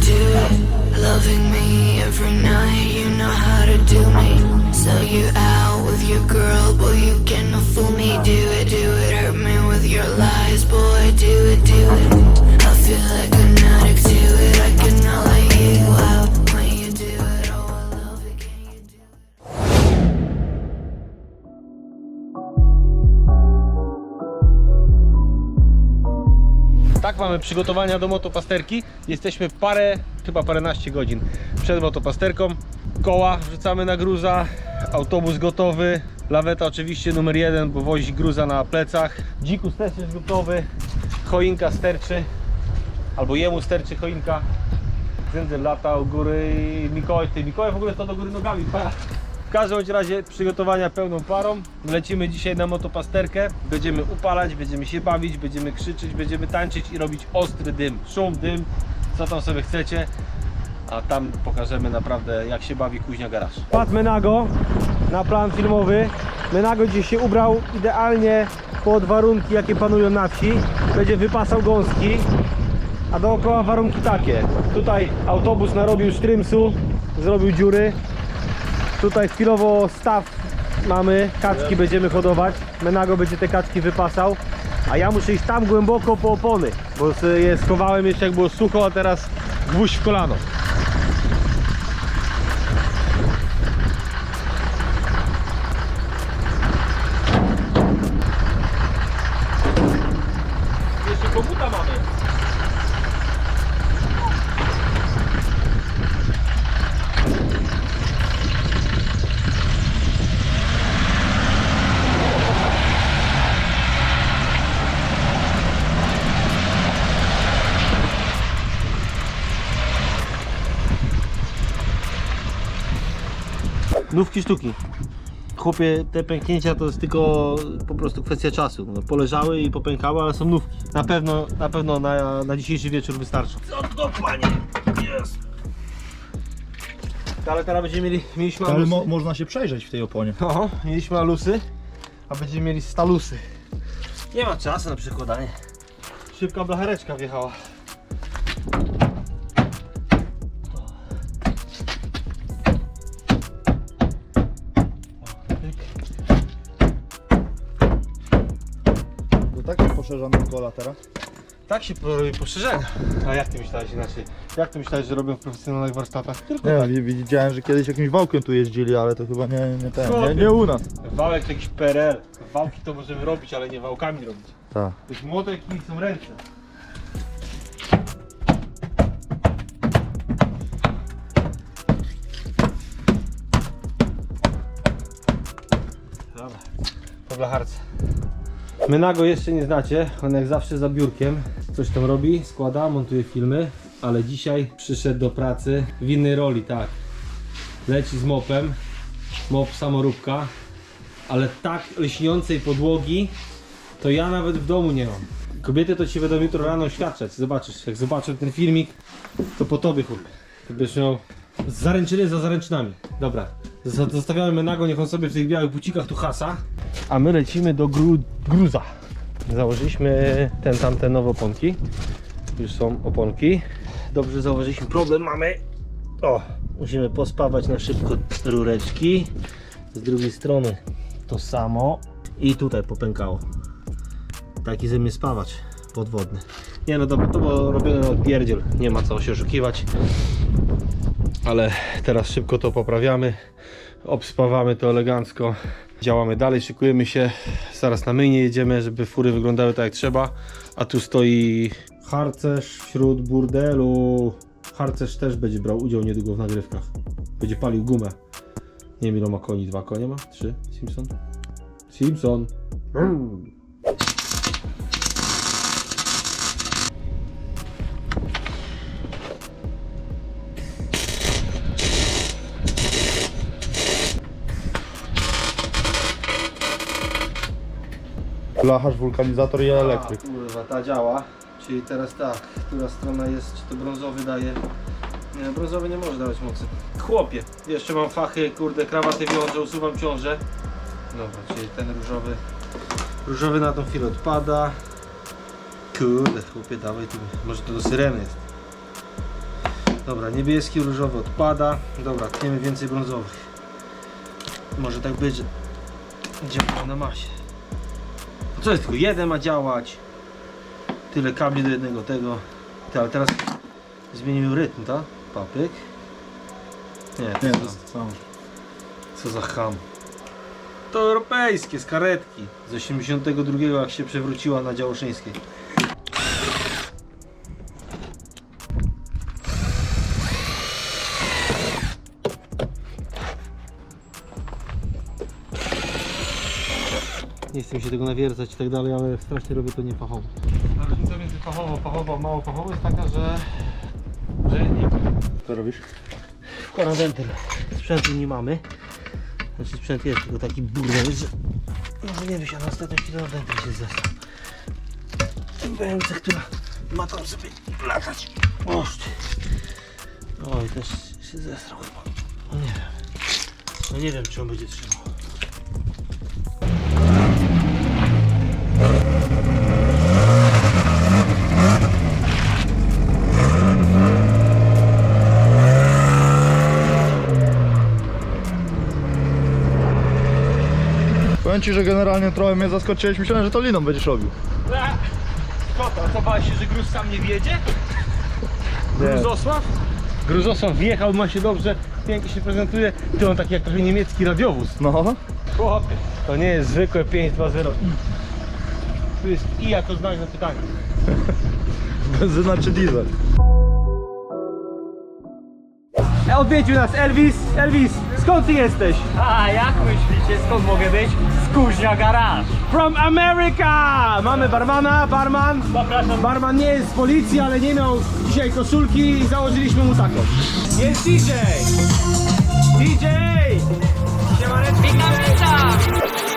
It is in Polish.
do it. Loving me every night, you know how to do me. Sell you out with your girl, boy, you cannot fool me. Do it, mamy przygotowania do motopasterki. Jesteśmy parę, chyba paręnaście godzin przed motopasterką. Koła wrzucamy na gruza, autobus gotowy, laweta oczywiście numer jeden, bo wozi gruza na plecach. Dzikus też jest gotowy, choinka sterczy, albo jemu sterczy choinka. Zędzel lata u góry i Mikołaj, ty Mikołaj w ogóle to do góry nogami. Pa. Każdym razie przygotowania pełną parą. Lecimy dzisiaj na motopasterkę. Będziemy upalać, będziemy się bawić, będziemy krzyczeć, będziemy tańczyć i robić ostry dym. Szum, dym, co tam sobie chcecie. A tam pokażemy naprawdę jak się bawi kuźnia garaż. Pat Menago na plan filmowy. Menago dziś się ubrał idealnie pod warunki jakie panują na wsi. Będzie wypasał gąski. A dookoła warunki takie. Tutaj autobus narobił sztrymsu, zrobił dziury. Tutaj chwilowo staw mamy, kaczki będziemy hodować. Menago będzie te kaczki wypasał. A ja muszę iść tam głęboko po opony, bo je schowałem jeszcze jak było sucho, a teraz gwóźdź w kolano. Jeszcze koguta mamy. Nówki sztuki. Chłopie, te pęknięcia to jest tylko po prostu kwestia czasu. No, poleżały i popękały, ale są nówki. Na pewno, na pewno na, na dzisiejszy wieczór wystarczy. Co to panie? Jest! Ale teraz będziemy mieli, mieliśmy Ale alusy. mo można się przejrzeć w tej oponie. Oho, mieliśmy alusy, a będziemy mieli stalusy. Nie ma czasu na przekładanie. Szybka blachareczka wjechała. Tak jest poszerzane kola teraz. Tak się robi poszerzenia. A jak ty myślałeś inaczej? Jak ty myślałeś, że robią w profesjonalnych warsztatach? Tylko Nie, tak. wi- widziałem, że kiedyś jakimś wałkiem tu jeździli, ale to chyba nie, nie ten, nie, nie u nas. Wałek to jakiś PRL. Wałki to możemy robić, ale nie wałkami robić. Tak. To jest młotek i są ręce. Dobra, po blacharce. Menago jeszcze nie znacie, on jak zawsze za biurkiem coś tam robi, składa, montuje filmy, ale dzisiaj przyszedł do pracy w innej roli, tak. Leci z mopem, mop samoróbka, ale tak lśniącej podłogi to ja nawet w domu nie mam. Kobiety to ci będą jutro rano świadczać. Zobaczysz, jak zobaczę ten filmik, to po tobie chłopie. Będziesz miał zaręczyny za zaręczynami. Dobra, zostawiamy Menago, niech on sobie w tych białych bucikach tu hasa. A my lecimy do gru gruza. Założyliśmy ten tamte nowe oponki. Już są oponki. Dobrze zauważyliśmy, problem mamy. O, musimy pospawać na szybko rureczki. Z drugiej strony to samo. I tutaj popękało. Taki ze mnie podwodny. Nie no dobra, to było robione na odpierdziel. Nie ma co się oszukiwać. Ale teraz szybko to poprawiamy. Obspawamy to elegancko. Działamy dalej, szykujemy się. Zaraz na myjnie jedziemy, żeby fury wyglądały tak jak trzeba. A tu stoi harcerz wśród burdelu. Harcerz też będzie brał udział niedługo w nagrywkach. Będzie palił gumę. Nie wiem ile ma koni, dwa konie ma? Trzy? Simpson? Simpson. Blacharz, wulkanizator i elektryk. A, kurwa, ta działa. Czyli teraz tak, która strona jest, czy to brązowy daje? Nie, brązowy nie może dawać mocy. Chłopie, jeszcze mam fachy, kurde, krawaty wiążę, usuwam ciążę. Dobra, czyli ten różowy, różowy na tą chwilę odpada. Kurde, chłopie, dawaj tu, może to do syreny jest. Dobra, niebieski, różowy odpada. Dobra, tniemy więcej brązowych. Może tak być, że działamy na masie. Co jest tylko jeden ma działać. Tyle kabli do jednego tego. Ale teraz zmienił rytm, tak? Papyk. Nie, to Nie, to jest to samo. co za ham. To europejskie, z karetki. Z 82 jak się przewróciła na Działoszyńskiej. Tego nawiercać i tak dalej, ale strasznie robię to niefachowo. A różnica między fachowo, fachowo, mało fachowo jest taka, że... że nie Co robisz? Wkładam wentyl. Sprzętu nie mamy. Znaczy sprzęt jest, tylko taki burdel, że może nie wysiadł ostatnio chwilę na wentyl się zesrał. Wędce, która ma tam sobie latać. Oż. Oj, też się zesrał chyba. No nie wiem. No nie wiem, czy on będzie trzymał. Powiem ci, że generalnie trochę mnie zaskoczyłeś. Myślałem, że to liną będziesz robił. Kota, co bałeś się, że gruz sam nie wiedzie? Gruzosław? Gruzosław wjechał, ma się dobrze, pięknie się prezentuje. Ty on taki jak trochę niemiecki radiowóz. No. Chłopie, to nie jest zwykłe 520 i. Tu jest i jako znak zapytania. Benzyna czy diesel? Odwiedził nas Elvis. Elvis, skąd ty jesteś? A jak myślicie, skąd mogę być? Z Kuźnia Garage. From America! Mamy barmana, barman. Zapraszam. Barman nie jest z policji, ale nie miał dzisiaj koszulki i założyliśmy mu taką. Jest DJ! DJ! Siemaneczki! Witam, witam.